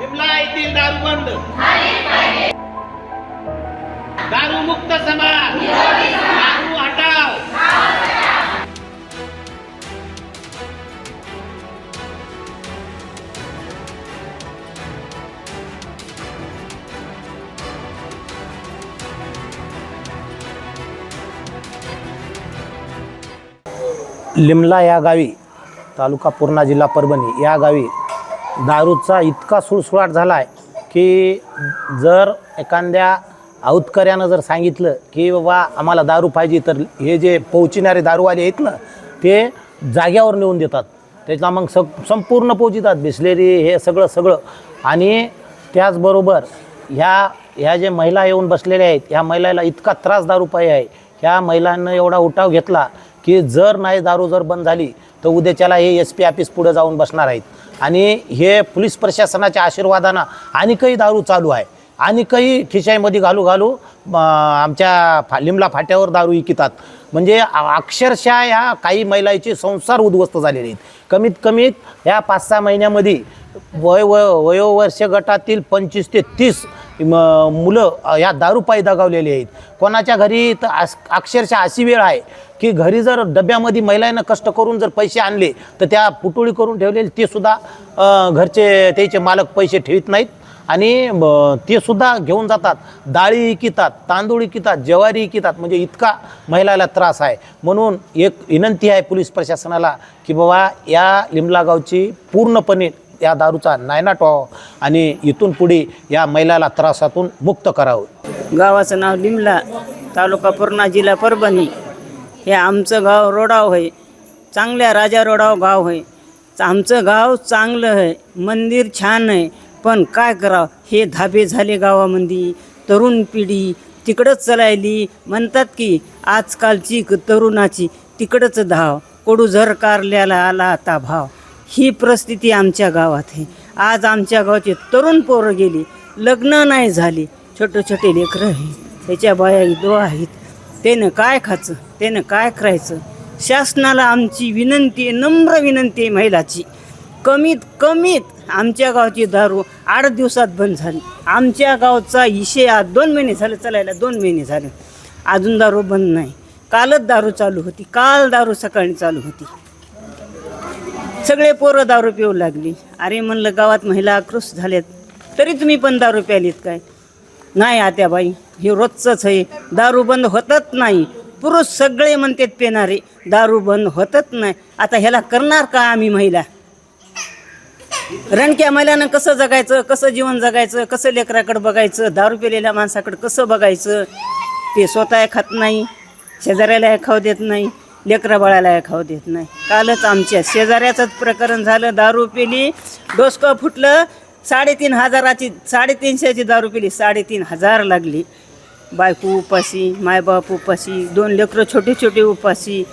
येथील दारू बंद दारू मुक्त समाज. दारू हटाव लिमला या गावी तालुका पूर्णा जिल्हा परभणी या गावी दारूचा इतका सुळसुळाट झाला आहे की जर एखाद्या औतकऱ्यानं जर सांगितलं की बाबा आम्हाला दारू पाहिजे तर हे जे पोहोचणारे दारूवाले आहेत ना ते जाग्यावर नेऊन देतात. त्याच्या मग स संपूर्ण पोहोचितात बिसलेरी हे सगळं सगळं. आणि त्याचबरोबर ह्या ह्या जे महिला येऊन बसलेल्या आहेत ह्या महिलाला इतका त्रास दारू पाहिजे आहे. ह्या महिलांना एवढा उठाव घेतला की जर नाही दारू जर बंद झाली तर उद्याच्याला हे एस पी ऑफिस पुढे जाऊन बसणार आहेत. आणि हे पोलीस प्रशासनाच्या आशीर्वादानं आणि काही दारू चालू आहे. आणि काही खिशाईमध्ये घालू घालू आमच्या फा लिमला फाट्यावर दारू विकितात. म्हणजे अक्षरशः ह्या काही महिलांचे संसार उद्ध्वस्त झालेले आहेत. कमीत कमीत ह्या पाच सहा महिन्यामध्ये वय व वयोवर्ष गटातील पंचवीस ते तीस म मुलं ह्या या दारूपायी दगावलेली आहेत. कोणाच्या घरी तर अक्षरशः अशी वेळ आहे की घरी जर डब्यामध्ये महिलांना कष्ट करून जर पैसे आणले तर त्या पुटोळी करून ठेवलेले ते सुद्धा घरचे त्याचे मालक पैसे ठेवीत नाहीत. आणि ब, ते सुद्धा घेऊन जातात. डाळी इकितात तांदूळ इकितात ज्वारी इकितात म्हणजे इतका महिलाला त्रास आहे. म्हणून एक विनंती आहे पोलीस प्रशासनाला की बाबा या लिमला गावची पूर्णपणे या दारूचा नायनाट व्हावा आणि इथून पुढे या महिलाला त्रासातून मुक्त करावं. गावाचं नाव लिमला तालुका पूर्णा जिल्हा परभणी. हे आमचं गाव रोडाव आहे चांगल्या राजा रोडाव गाव आहे आमचं गाव चांगलं आहे. मंदिर छान आहे. पण काय करावं? हे धाबे झाले गावामध्ये. तरुण पिढी तिकडंच चलायली. म्हणतात की आजकालची क- तरुणाची तिकडंच धाव. कोडू झरकारल्याला आला आता भाव. ही परिस्थिती आमच्या गावात आहे. आज आमच्या गावाचे तरुण पोरं गेली. लग्न नाही झाली. छोटे छोटे लेकरं आहे त्याच्या बाया दो आहेत. त्यानं काय खायचं त्यानं काय करायचं? शासनाला आमची विनंती आहे नम्र विनंती आहे महिलाची. कमीत कमीत आमच्या गावची दारू आठ दिवसात बंद झाली. आमच्या गावचा विषय आज दोन महिने झाले चालायला दोन महिने झाले. अजून दारू बंद नाही. कालच दारू चालू होती. काल दारू सकाळी चालू होती. सगळे पोरं दारू पिऊ लागली. अरे म्हणलं गावात महिला आक्रोश झाल्यात. तरी तुम्ही पण दारू प्यालीत काय? नाही आत्याबाई. हे रोजचंच आहे. दारू बंद होतच नाही. पुरुष सगळे म्हणतात पेणारे दारू बंद होतच नाही. आता ह्याला करणार का आम्ही महिला? रणक्या महिलानं कसं जगायचं कसं जीवन जगायचं कसं लेकराकडं बघायचं दारू पिलेल्या माणसाकडं कसं बघायचं? ते स्वतः खात नाही शेजाऱ्याला खाऊ देत नाही लेकरा बाळाला खाऊ देत नाही. कालच आमच्या शेजाऱ्याचंच प्रकरण झालं दारू पिली डोसकं फुटलं साडेतीन हजाराची साडेतीनशेची दारू पिली साडेतीन हजार लागली. बायको उपाशी मायबाप उपाशी दोन लेकरं छोटे छोटे उपाशी.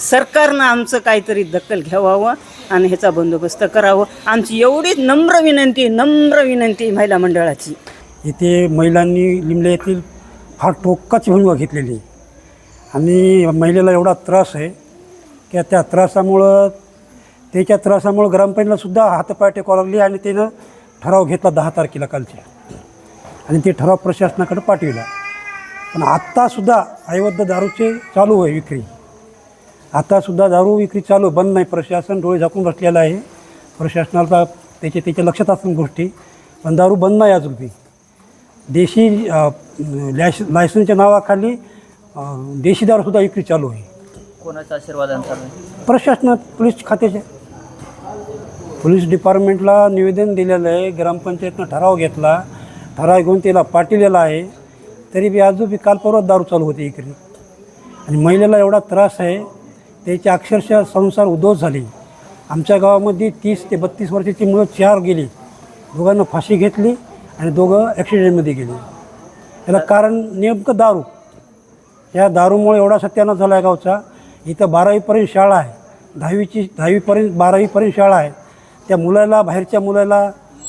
सरकारनं आमचं काहीतरी दखल घ्यावावं आणि ह्याचा बंदोबस्त करावं. आमची एवढीच नम्र विनंती नम्र विनंती महिला मंडळाची. इथे महिलांनी लिमले येथील फार टोकाची भूमिका घेतलेली आहे. आणि महिलेला एवढा त्रास आहे की त्या त्रासामुळं त्याच्या त्रासामुळं ग्रामपंचायतलासुद्धा हातपाय टेकावं लागली आणि त्यानं ठराव घेतला दहा तारखेला कालच्या. आणि ते ठराव प्रशासनाकडे पाठविला. पण आत्तासुद्धा ऐवद्ध दारूचे चालू आहे विक्री. आतासुद्धा दारू विक्री चालू बंद नाही. प्रशासन डोळे झाकून बसलेलं आहे. प्रशासनाला त्याचे त्याच्या लक्षात असतील गोष्टी. पण दारू बंद नाही अजून बी. देशी लॅश लायसनच्या नावाखाली देशी दारूसुद्धा विक्री चालू आहे. चालू आहे प्रशासनात पोलीस खात्याचे. पोलीस डिपार्टमेंटला निवेदन दिलेलं आहे. ग्रामपंचायतनं ठराव घेतला. ठराव घेऊन त्याला पाठवलेला आहे. तरी बी आजू बी काल परवा दारू चालू होते इकडे. आणि महिलेला एवढा त्रास आहे त्याची अक्षरशः संसार उद्धव झाली. आमच्या गावामध्ये तीस ते बत्तीस वर्षाची मुलं चार गेली. दोघांना फाशी घेतली आणि दोघं ॲक्सिडेंटमध्ये गेली. याला कारण नेमकं दारू. या दारूमुळे एवढा सत्यानाश झाला आहे गावचा. इथं बारावीपर्यंत शाळा आहे. दहावीची दहावीपर्यंत बारावीपर्यंत शाळा आहे. त्या मुलाला बाहेरच्या मुलाला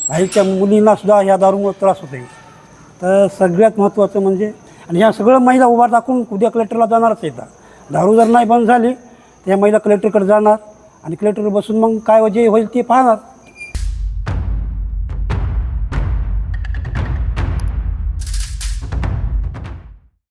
बाहेरच्या मुलींनासुद्धा ह्या दारूमुळे त्रास होते तर सगळ्यात महत्त्वाचं म्हणजे आणि ह्या सगळं महिला उभा टाकून उद्या कलेक्टरला जाणारच येतात दारू जर नाही बंद झाली तर या महिला कलेक्टरकडे जाणार आणि कलेक्टर बसून मग काय वजे होईल ते पाहणार.